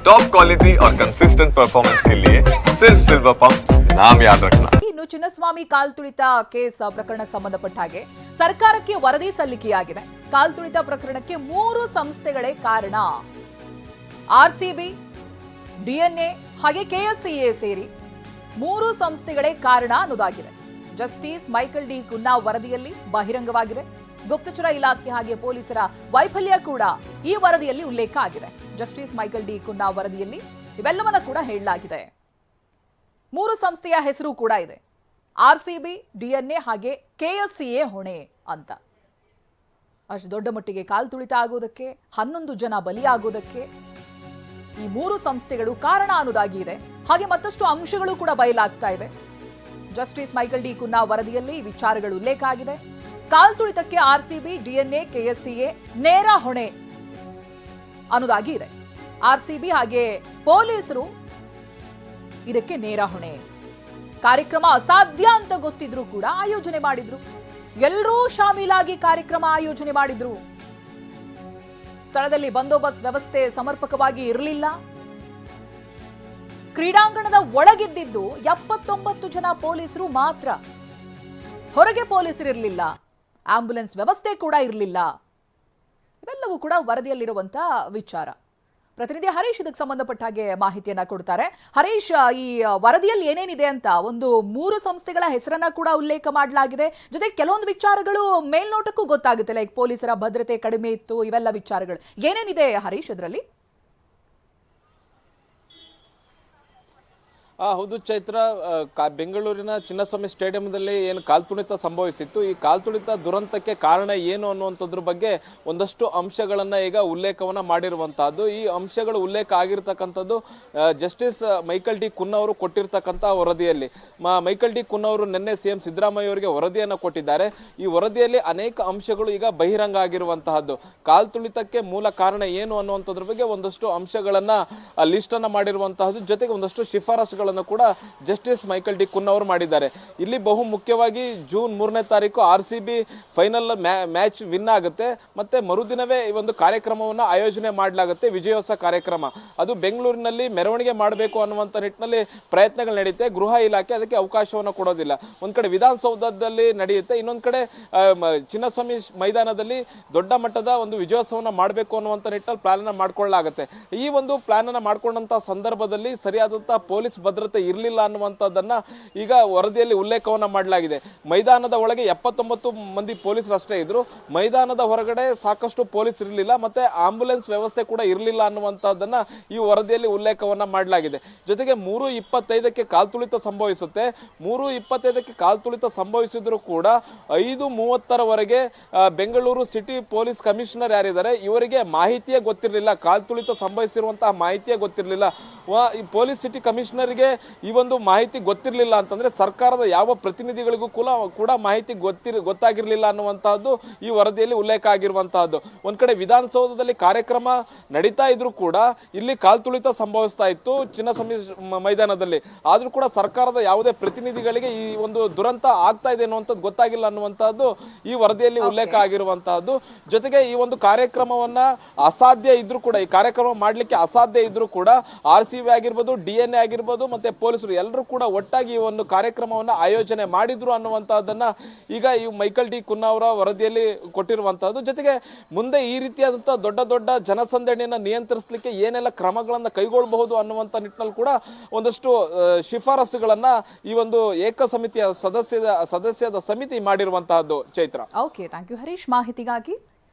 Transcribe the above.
Top quality और consistent performance के लिए सिर्फ सिल्वर पंप नाम याद रखना ಇನ್ನು ಚಿನ್ನಸ್ವಾಮಿ ಕಾಲ್ ತುಳಿತ ಕೇಸ್ ಪ್ರಕರಣಕ್ಕೆ ಸಂಬಂಧಪಟ್ಟ ಹಾಗೆ ಸರ್ಕಾರಕ್ಕೆ ವರದಿ ಸಲ್ಲಿಕೆಯಾಗಿದೆ ಕಾಲ್ ತುಳಿತ ಪ್ರಕರಣಕ್ಕೆ ಮೂರು ಸಂಸ್ಥೆಗಳೇ ಕಾರಣ ಆರ್ಸಿಬಿ ಡಿಎನ್ಎ ಹಾಗೆ ಕೆಎಸ್ಸಿಎ ಸೇರಿ ಮೂರು ಸಂಸ್ಥೆಗಳೇ ಕಾರಣ ಅನ್ನೋದಾಗಿದೆ ಜಸ್ಟಿಸ್ ಮೈಕಲ್ ಡಿ ಕುನ್ನಾ ವರದಿಯಲ್ಲಿ ಬಹಿರಂಗವಾಗಿದೆ. ಗುಪ್ತಚರ ಇಲಾಖೆ ಹಾಗೆ ಪೊಲೀಸರ ವೈಫಲ್ಯ ಕೂಡ ಈ ವರದಿಯಲ್ಲಿ ಉಲ್ಲೇಖ ಆಗಿದೆ. ಜಸ್ಟಿಸ್ ಮೈಕಲ್ ಡಿ ಕುನ್ನಾ ವರದಿಯಲ್ಲಿ ಇವೆಲ್ಲವನ್ನ ಕೂಡ ಹೇಳಲಾಗಿದೆ. ಮೂರು ಸಂಸ್ಥೆಯ ಹೆಸರು ಕೂಡ ಇದೆ. ಆರ್ಸಿಬಿ, ಡಿಎನ್ಎ ಹಾಗೆ ಕೆಎಸ್ಸಿಎ ಹೊಣೆ ಅಂತ. ಅಷ್ಟು ದೊಡ್ಡ ಮಟ್ಟಿಗೆ ಕಾಲು ತುಳಿತ ಆಗೋದಕ್ಕೆ, ಹನ್ನೊಂದು ಜನ ಬಲಿಯಾಗೋದಕ್ಕೆ ಈ ಮೂರು ಸಂಸ್ಥೆಗಳು ಕಾರಣ ಅನ್ನೋದಾಗಿ ಇದೆ. ಹಾಗೆ ಮತ್ತಷ್ಟು ಅಂಶಗಳು ಕೂಡ ಬಯಲಾಗ್ತಾ ಇದೆ. ಜಸ್ಟಿಸ್ ಮೈಕಲ್ ಡಿ ಕುನ್ನಾ ವರದಿಯಲ್ಲಿ ಈ ವಿಚಾರಗಳು ಉಲ್ಲೇಖ ಆಗಿದೆ. ಕಾಲ್ ತುಳಿತಕ್ಕೆ ಆರ್ಸಿಬಿ, ಡಿಎನ್ಎ, ಕೆಎಸ್ಸಿಎ ನೇರ ಹೊಣೆ ಅನ್ನೋದಾಗಿ ಇದೆ. ಆರ್ಸಿಬಿ ಹಾಗೆ ಪೊಲೀಸರು ಇದಕ್ಕೆ ನೇರ ಹೊಣೆ. ಕಾರ್ಯಕ್ರಮ ಅಸಾಧ್ಯ ಅಂತ ಗೊತ್ತಿದ್ರು ಕೂಡ ಆಯೋಜನೆ ಮಾಡಿದ್ರು. ಎಲ್ಲರೂ ಶಾಮೀಲಾಗಿ ಕಾರ್ಯಕ್ರಮ ಆಯೋಜನೆ ಮಾಡಿದ್ರು. ಸ್ಥಳದಲ್ಲಿ ಬಂದೋಬಸ್ತ್ ವ್ಯವಸ್ಥೆ ಸಮರ್ಪಕವಾಗಿ ಇರಲಿಲ್ಲ. ಕ್ರೀಡಾಂಗಣದ ಒಳಗಿದ್ದಿದ್ದು ಎಪ್ಪತ್ತೊಂಬತ್ತು ಜನ ಪೊಲೀಸರು ಮಾತ್ರ. ಹೊರಗೆ ಪೊಲೀಸರಿರಲಿಲ್ಲ ಆಂಬ್ಯುಲೆನ್ಸ್ ವ್ಯವಸ್ಥೆ ಕೂಡ ಇರಲಿಲ್ಲ. ಇವೆಲ್ಲವೂ ಕೂಡ ವರದಿಯಲ್ಲಿರುವಂತಹ ವಿಚಾರ. ಪ್ರತಿನಿಧಿ ಹರೀಶ್ ಇದಕ್ಕೆ ಸಂಬಂಧಪಟ್ಟ ಹಾಗೆ ಮಾಹಿತಿಯನ್ನ ಕೊಡ್ತಾರೆ. ಹರೀಶ್, ಈ ವರದಿಯಲ್ಲಿ ಏನೇನಿದೆ ಅಂತ ಒಂದು ಮೂರು ಸಂಸ್ಥೆಗಳ ಹೆಸರನ್ನ ಕೂಡ ಉಲ್ಲೇಖ ಮಾಡಲಾಗಿದೆ. ಜೊತೆ ಕೆಲವೊಂದು ವಿಚಾರಗಳು ಮೇಲ್ನೋಟಕ್ಕೂ ಗೊತ್ತಾಗುತ್ತೆ. ಲೈಕ್ ಪೊಲೀಸರ ಭದ್ರತೆ ಕಡಿಮೆ ಇತ್ತು, ಇವೆಲ್ಲ ವಿಚಾರಗಳು. ಏನೇನಿದೆ ಹರೀಶ್ ಇದರಲ್ಲಿ ಹೌದು ಚೈತ್ರ ಬೆಂಗಳೂರಿನ ಚಿನ್ನಸ್ವಾಮಿ ಸ್ಟೇಡಿಯಂನಲ್ಲಿ ಏನು ಕಾಲ್ತುಳಿತ ಸಂಭವಿಸಿತ್ತು. ಈ ಕಾಲ್ತುಳಿತ ದುರಂತಕ್ಕೆ ಕಾರಣ ಏನು ಅನ್ನುವಂಥದ್ರ ಬಗ್ಗೆ ಒಂದಷ್ಟು ಅಂಶಗಳನ್ನು ಈಗ ಉಲ್ಲೇಖವನ್ನು ಮಾಡಿರುವಂತಹದ್ದು. ಈ ಅಂಶಗಳು ಉಲ್ಲೇಖ ಆಗಿರ್ತಕ್ಕಂಥದ್ದು ಜಸ್ಟಿಸ್ ಮೈಕಲ್ ಡಿ ಕುನ್ ಅವರು ಕೊಟ್ಟಿರ್ತಕ್ಕಂಥ ವರದಿಯಲ್ಲಿ. ಮೈಕಲ್ ಡಿ ಕುನ್ ಅವರು ನಿನ್ನೆ ಸಿಎಂ ಸಿದ್ದರಾಮಯ್ಯ ಅವರಿಗೆ ವರದಿಯನ್ನು ಕೊಟ್ಟಿದ್ದಾರೆ. ಈ ವರದಿಯಲ್ಲಿ ಅನೇಕ ಅಂಶಗಳು ಈಗ ಬಹಿರಂಗ ಆಗಿರುವಂತಹದ್ದು. ಕಾಲ್ತುಳಿತಕ್ಕೆ ಮೂಲ ಕಾರಣ ಏನು ಅನ್ನುವಂಥದ್ರ ಬಗ್ಗೆ ಒಂದಷ್ಟು ಅಂಶಗಳನ್ನು ಲಿಸ್ಟನ್ನು ಮಾಡಿರುವಂತಹದ್ದು. ಜೊತೆಗೆ ಒಂದಷ್ಟು ಶಿಫಾರಸುಗಳನ್ನು ಕೂಡ ಜಸ್ಟಿಸ್ ಮೈಕಲ್ ಡಿ ಕುನ್ ಅವರು ಮಾಡಿದ್ದಾರೆ. ಇಲ್ಲಿ ಬಹು ಮುಖ್ಯವಾಗಿ ಜೂನ್ ಮೂರನೇ ತಾರೀಕು R C B final match win ಆಗುತ್ತೆ. ಮತ್ತೆ ಮರುದಿನವೇ ಈ ಒಂದು ಕಾರ್ಯಕ್ರಮವನ್ನು ಆಯೋಜನೆ ಮಾಡಲಾಗುತ್ತೆ. ವಿಜಯೋತ್ಸವ ಕಾರ್ಯಕ್ರಮ. ಅದು ಬೆಂಗಳೂರಿನಲ್ಲಿ ಮೆರವಣಿಗೆ ಮಾಡಬೇಕು ಅನ್ನುವಂಥ ನಿಟ್ಟಿನಲ್ಲಿ ಪ್ರಯತ್ನಗಳು ನಡೆಯುತ್ತೆ. ಗೃಹ ಇಲಾಖೆ ಅದಕ್ಕೆ ಅವಕಾಶವನ್ನು ಕೊಡೋದಿಲ್ಲ. ಒಂದು ಕಡೆ ವಿಧಾನಸೌಧದಲ್ಲಿ ನಡೆಯುತ್ತೆ. ಇನ್ನೊಂದು ಕಡೆ ಚಿನ್ನಸ್ವಾಮಿ ಮೈದಾನದಲ್ಲಿ ದೊಡ್ಡ ಮಟ್ಟದ ಒಂದು ವಿಜಯೋತ್ಸವವನ್ನು ಮಾಡಬೇಕು ಅನ್ನುವಂಥ ನಿಟ್ಟಿನಲ್ಲಿ ಪ್ಲಾನ್ ಮಾಡಿಕೊಳ್ಳಲಾಗುತ್ತೆ. ಈ ಒಂದು ಪ್ಲಾನ್ ಅನ್ನು ಸಂದರ್ಭದಲ್ಲಿ ಸರಿಯಾದಂತಹ ಪೊಲೀಸ್ ಭದ್ರತೆ ಇರಲಿಲ್ಲ ಅನ್ನುವಂಥದ್ದನ್ನು ಈಗ ವರದಿಯಲ್ಲಿ ಉಲ್ಲೇಖವನ್ನು ಮಾಡಲಾಗಿದೆ. ಮೈದಾನದ ಒಳಗೆ ಎಪ್ಪತ್ತೊಂಬತ್ತು ಮಂದಿ ಪೊಲೀಸರು ಅಷ್ಟೇ ಇದ್ದರು ಮೈದಾನದ ಹೊರಗಡೆ ಸಾಕಷ್ಟು ಪೊಲೀಸ್ ಇರಲಿಲ್ಲ ಮತ್ತೆ ಆಂಬ್ಯುಲೆನ್ಸ್ ವ್ಯವಸ್ಥೆ ಕೂಡ ಇರಲಿಲ್ಲ ಅನ್ನುವಂಥದ್ದನ್ನು ಈ ವರದಿಯಲ್ಲಿ ಉಲ್ಲೇಖವನ್ನ ಮಾಡಲಾಗಿದೆ. ಜೊತೆಗೆ ಮೂರು ಇಪ್ಪತ್ತೈದಕ್ಕೆ ಕಾಲ್ತುಳಿತ ಸಂಭವಿಸುತ್ತೆ. ಮೂರು ಇಪ್ಪತ್ತೈದಕ್ಕೆ ಕಾಲ್ತುಳಿತ ಸಂಭವಿಸಿದರೂ ಕೂಡ ಐದು ಮೂವತ್ತರವರೆಗೆ ಬೆಂಗಳೂರು ಸಿಟಿ ಪೊಲೀಸ್ ಕಮಿಷನರ್ ಯಾರಿದ್ದಾರೆ ಇವರಿಗೆ ಮಾಹಿತಿಯೇ ಗೊತ್ತಿರಲಿಲ್ಲ. ಕಾಲ್ತುಳಿತ ಸಂಭವಿಸಿರುವಂತಹ ಮಾಹಿತಿಯೇ ಗೊತ್ತಿರಲಿಲ್ಲ. ಪೊಲೀಸ್ ಸಿಟಿ ಕಮಿಷನರ್ಗೆ ಈ ಒಂದು ಮಾಹಿತಿ ಗೊತ್ತಿರಲಿಲ್ಲ ಅಂತಂದರೆ ಸರ್ಕಾರದ ಯಾವ ಪ್ರತಿನಿಧಿಗಳಿಗೂ ಕೂಡ ಕೂಡ ಮಾಹಿತಿ ಗೊತ್ತಿರ ಗೊತ್ತಾಗಿರಲಿಲ್ಲ ಅನ್ನುವಂಥದ್ದು ಈ ವರದಿಯಲ್ಲಿ ಉಲ್ಲೇಖ ಆಗಿರುವಂತಹದ್ದು. ಒಂದು ಕಡೆ ವಿಧಾನಸೌಧದಲ್ಲಿ ಕಾರ್ಯಕ್ರಮ ನಡೀತಾ ಇದ್ರೂ ಕೂಡ ಇಲ್ಲಿ ಕಾಲ್ತುಳಿತ ಸಂಭವಿಸ್ತಾ ಇತ್ತು ಚಿನ್ನಸ್ವಾಮಿ ಮ- ಮೈದಾನದಲ್ಲಿ. ಆದರೂ ಕೂಡ ಸರ್ಕಾರದ ಯಾವುದೇ ಪ್ರತಿನಿಧಿಗಳಿಗೆ ಈ ಒಂದು ದುರಂತ ಆಗ್ತಾ ಇದೆ ಅನ್ನುವಂಥದ್ದು ಗೊತ್ತಾಗಿಲ್ಲ ಅನ್ನುವಂಥದ್ದು ಈ ವರದಿಯಲ್ಲಿ ಉಲ್ಲೇಖ ಆಗಿರುವಂತಹದ್ದು. ಜೊತೆಗೆ ಈ ಒಂದು ಕಾರ್ಯಕ್ರಮವನ್ನ ಅಸಾಧ್ಯ ಇದ್ರೂ ಕೂಡ ಈ ಕಾರ್ಯಕ್ರಮ ಮಾಡ್ಲಿಕ್ಕೆ ಅಸಾಧ್ಯ ಇದ್ರೂ ಕೂಡ ಆರ್ ಸಿ ಬಿ ಆಗಿರ್ಬೋದು ಡಿ ಎನ್ ಎ ಆಗಿರ್ಬೋದು ಮತ್ತೆ ಪೊಲೀಸರು ಎಲ್ಲರೂ ಕೂಡ ಒಟ್ಟಾಗಿ ಈ ಒಂದು ಕಾರ್ಯಕ್ರಮವನ್ನು ಆಯೋಜನೆ ಮಾಡಿದ್ರು ಅನ್ನುವಂಥದ್ದನ್ನು ಈಗ ಈ ಮೈಕಲ್ ಡಿ ಕುನ್ನಾ ಅವರ ವರದಿಯಲ್ಲಿ ಕೊಟ್ಟಿರುವಂತಹದ್ದು. ಜೊತೆಗೆ ಮುಂದೆ ಈ ರೀತಿಯಾದಂತಹ ದೊಡ್ಡ ದೊಡ್ಡ ಜನಸಂದಣಿಯನ್ನು ನಿಯಂತ್ರಿಸಲಿಕ್ಕೆ ಏನೆಲ್ಲ ಕ್ರಮಗಳನ್ನು ಕೈಗೊಳ್ಳಬಹುದು ಅನ್ನುವಂತ ನಿಟ್ಟಿನಲ್ಲಿ ಕೂಡ ಒಂದಷ್ಟು ಶಿಫಾರಸುಗಳನ್ನು ಶಿಫಾರಸುಗಳನ್ನ ಈ ಒಂದು ಏಕ ಸಮಿತಿಯ ಸದಸ್ಯದ ಸದಸ್ಯದ ಸಮಿತಿ ಮಾಡಿರುವಂತಹದ್ದು. Chaitra. Okay thank you Harish. ಮಾಹಿತಿಗಾಗಿ